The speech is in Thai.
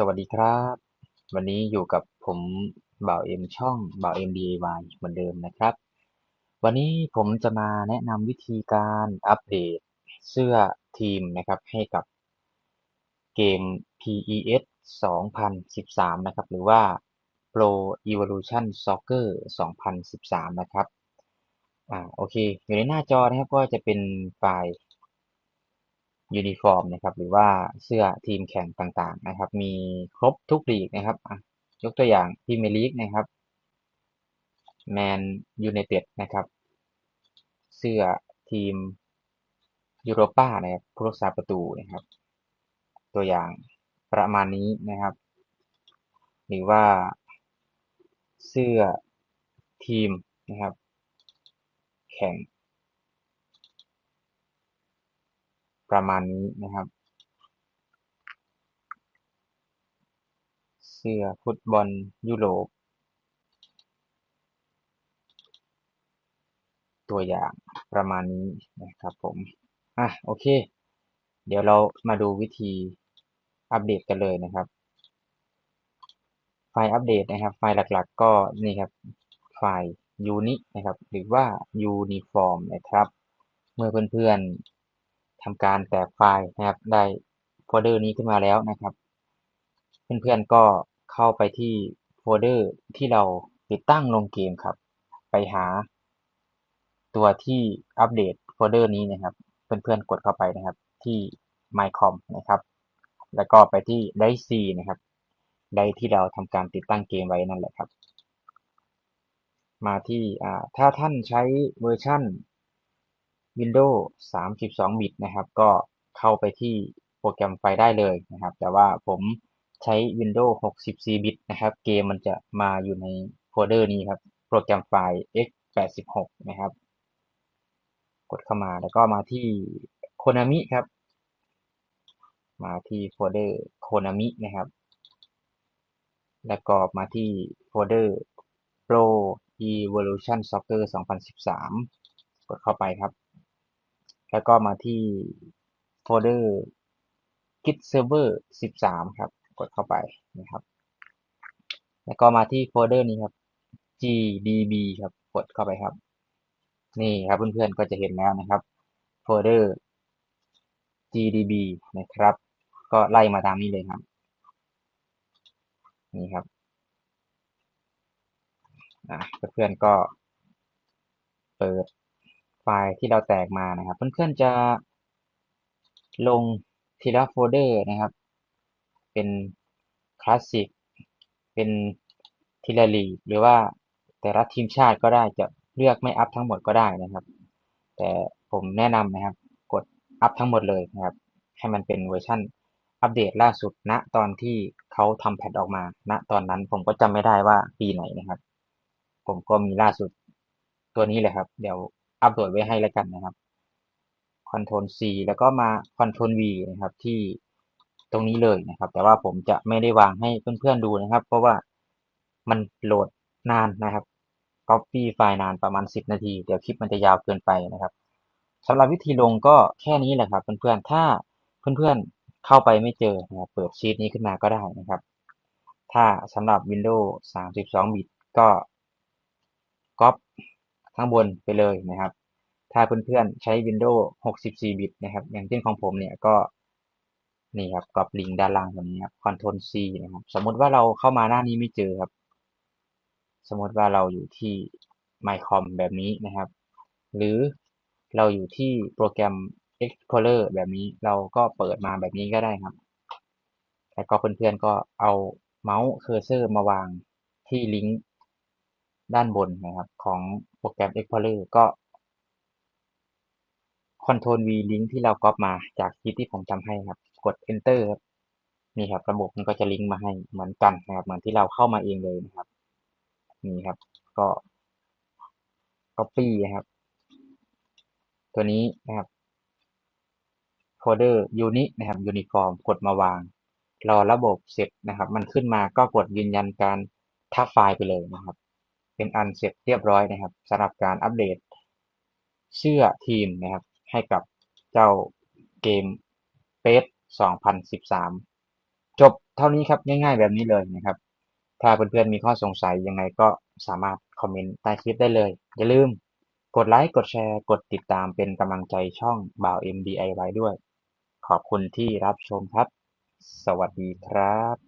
สวัสดีครับ วันนี้อยู่กับผมบ่าวเอ็มช่องบ่าวเอ็ม DIY เหมือนเดิมนะครับ วันนี้ผมจะมาแนะนำวิธีการอัปเดตเสื้อทีมนะครับให้กับเกม PES 2013 นะครับ หรือว่า Pro Evolution Soccer 2013 นะครับ อ่าโอเค อยู่ในหน้าจอนะครับก็จะเป็นไฟล์ ยูนิฟอร์มนะครับหรือว่าเสื้อทีมแข่งต่างๆนะครับ มีครบทุกลีกนะครับยกตัวอย่างพรีเมลีกนะครับแมนยูไนเต็ดนะครับ เสื้อทีมยูโรป้านะครับผู้รักษาประตูนะครับ ตัวอย่างประมาณนี้นะครับ หรือว่าเสื้อทีมนะครับ แข่ง ประมาณนี้นะครับ เสื้อฟุตบอลยุโรป ตัวอย่างประมาณนี้นะครับผม อะโอเค เดี๋ยวเรามาดูวิธีอัปเดตกันเลยนะครับ ไฟล์อัปเดตนะครับ ไฟล์หลักๆ ก็นี่ครับ ไฟล์ unit นะครับ หรือว่า uniform นะครับ เมื่อเพื่อนๆ ทำการแตกไฟล์นะครับ ได้โฟลเดอร์นี้ขึ้นมาแล้วนะครับ เพื่อนๆก็เข้าไปที่โฟลเดอร์ที่เราติดตั้งลงเกมครับ ไปหา ตัวที่อัปเดตโฟลเดอร์นี้นะครับ เพื่อนๆกดเข้าไปนะครับ ที่ mycom นะครับ แล้วก็ไปที่ drive C นะครับไดที่เราทำการติดตั้งเกมไว้นั่นแหละครับ มาที่อ่าถ้าท่านใช้เวอร์ชั่น Windows 32 บิตนะครับ ก็เข้าไปที่โปรแกรมไฟได้เลยนะครับ แต่ว่าผมใช้ Windows 64 บิตนะครับ เกมมันจะมาอยู่ในโฟลเดอร์นี้ครับ โปรแกรมไฟล์ x86 นะครับ กดเข้ามาแล้วก็มาที่ Konami ครับ มาที่โฟลเดอร์ Konami นะครับ แล้วก็มาที่โฟลเดอร์ Pro Evolution Soccer 2013 กดเข้าไปครับ แล้วก็มาที่โฟลเดอร์ Git Server 13 ครับ กดเข้าไปนะครับ แล้วก็มาที่โฟลเดอร์นี้ครับ GDB ครับ กดเข้าไปครับ นี่ครับเพื่อนๆ ก็จะเห็นแล้วนะครับ โฟลเดอร์ GDB นะครับ ก็ไล่มาตามนี้เลยครับ นี่ครับเพื่อนๆก็เปิด ฟล์ที่เราแตกมานะครับ เพื่อนๆจะลงทีละโฟลเดอร์นะครับ เป็นคลาสสิก เป็นทีละลีหรือว่าแต่ละทีมชาติก็ได้จะเลือกไม่อัพทั้งหมดก็ได้นะครับ แต่ผมแนะนำนะครับ กดอัพทั้งหมดเลยนะครับ ให้มันเป็นเวอร์ชันอัปเดตล่าสุดณตอนที่เขาทำแพทออกมาณตอนนั้นผมก็จำไม่ได้ว่าปีไหนนะครับ ผมก็มีล่าสุดตัวนี้เลยครับ เดี๋ยว อัปโหลดไว้ให้แล้วกันนะครับ Ctrl C แล้วก็มา Ctrl V นะครับ ที่ตรงนี้เลยนะครับ แต่ว่าผมจะไม่ได้วางให้เพื่อนๆดูนะครับ เพราะว่ามันโหลดนานนะครับ Copy ไฟล์นานประมาณ 10 นาที เดี๋ยวคลิปมันจะยาวเกินไปนะครับสำหรับวิธีลงก็แค่นี้แหละครับ เพื่อนๆ ถ้าเพื่อนๆ เข้าไปไม่เจอนะครับเปิดชีตนี้ขึ้นมาก็ได้นะครับ ถ้าสำหรับ Windows 32 บิตก็ก๊อป ข้างบนไปเลยนะครับ ถ้าเพื่อนๆใช้ Windows 64 บิตนะครับ อย่างเช่นของผมเนี่ยก็นี่ครับก๊อปลิงก์ด้านล่างตรงนี้ครับ Ctrl C นะครับ สมมติว่าเราเข้ามาหน้านี้ไม่เจอครับ สมมติว่าเราอยู่ที่ mycom แบบนี้นะครับ หรือเราอยู่ที่โปรแกรม Explorer แบบนี้เราก็เปิดมาแบบนี้ก็ได้ครับ แล้วก็เพื่อนๆก็เอาเมาส์เคอร์เซอร์มาวางที่ลิงก์ ด้านบนนะครับของโปรแกรม Explorer ก็ Ctrl V ลิงก์ที่เราก๊อปมาจากคลิปที่ผมทำให้ครับ กด Enter ครับนี่ครับระบบมันก็จะลิงก์มาให้เหมือนกันนะครับ เหมือนที่เราเข้ามาเองเลยนะครับ นี่ครับ ก็ Copy นะครับ ตัวนี้นะครับโฟลเดอร์ unit นะครับ uniform กดมาวาง รอระบบเสร็จนะครับ มันขึ้นมาก็กดยืนยันการทับไฟล์ไปเลยนะครับ เป็นอันเสร็จเรียบร้อยนะครับสำหรับการอัปเดตเชื่อทีมนะครับ ให้กับเจ้าเกมเปส2013 จบเท่านี้ครับง่ายๆแบบนี้เลยนะครับ ถ้าเพื่อนๆมีข้อสงสัยยังไงก็สามารถคอมเมนต์ใต้คลิปได้เลย อย่าลืมกดไลค์กดแชร์กดติดตามเป็นกำลังใจช่องบ่าว MDIY ด้วย ขอบคุณที่รับชมครับ สวัสดีครับ